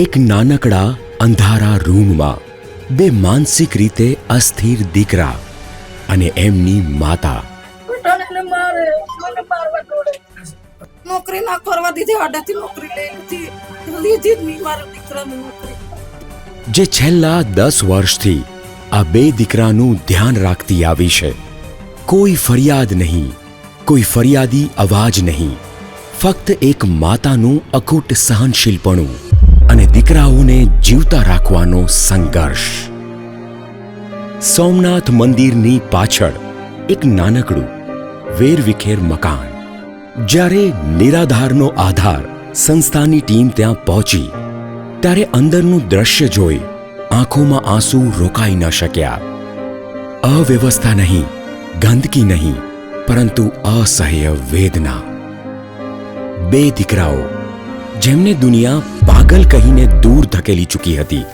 એક નાનકડા અંધારા રૂમમાં બે માનસિક રીતે અસ્થિર દીકરા અને એમની માતા. નોકરી ના કરવા દીધી આડાથી નોકરી લઈ લીધી. લીધી જ નહીં મારા દીકરાની નોકરી. જે છેલ્લા દસ વર્ષથી આ બે દીકરાનું ધ્યાન રાખતી આવી છે. કોઈ ફરિયાદ નહીં કોઈ ફરિયાદી અવાજ નહીં ફક્ત એક માતાનું અકૂટ સહનશીલપણું. અને દીકરાઓને જીવતા રાખવાનો સંઘર્ષ. સોમનાથ મંદિરની પાછળ એક નાનકડું વેરવિખેર મકાન. જ્યારે નિરાધારનો આધાર સંસ્થાની ટીમ ત્યાં પહોંચી, ત્યારે અંદરનું દ્રશ્ય જોઈ આંખોમાં આંસુ રોકાઈ ન શક્યા. અવ્યવસ્થા નહીં, ગંદકી નહીં, પરંતુ અસહ્ય વેદના. બે દીકરાઓ, જેમને દુનિયા પાગલ કહીને દૂર ધકેલી ચૂકી હતી.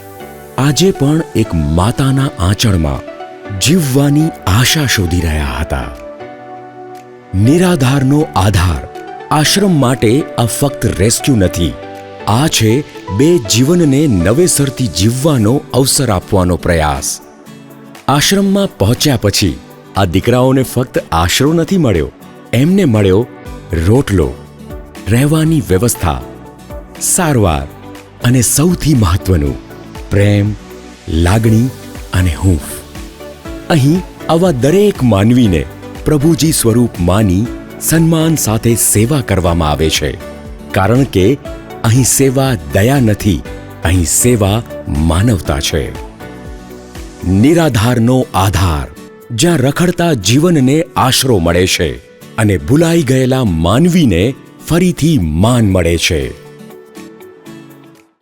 આજે પણ એક માતાના આંચળમાં જીવવાની આશા શોધી રહ્યા હતા. નિરાધારનો આધાર આશ્રમ માટે આ ફક્ત રેસ્ક્યુ નથી. આ છે બે જીવનને નવેસરથી જીવવાનો અવસર આપવાનો પ્રયાસ. આશ્રમમાં પહોંચ્યા પછી આ દીકરાઓને ફક્ત આશરો નથી મળ્યો, એમને મળ્યો રોટલો, રહેવાની વ્યવસ્થા, સારવાર અને સૌથી મહત્વનું, પ્રેમ, લાગણી અને હૂંફ. અહીં આવા દરેક માનવીને પ્રભુજી સ્વરૂપ માની સન્માન સાથે સેવા કરવામાં આવે છે. કારણ કે અહીં સેવા દયા નથી, અહીં સેવા માનવતા છે. નિરાધારનો આધાર, જ્યાં રખડતા જીવનને આશરો મળે છે અને ભૂલાઈ ગયેલા માનવીને ફરીથી માન મળે છે.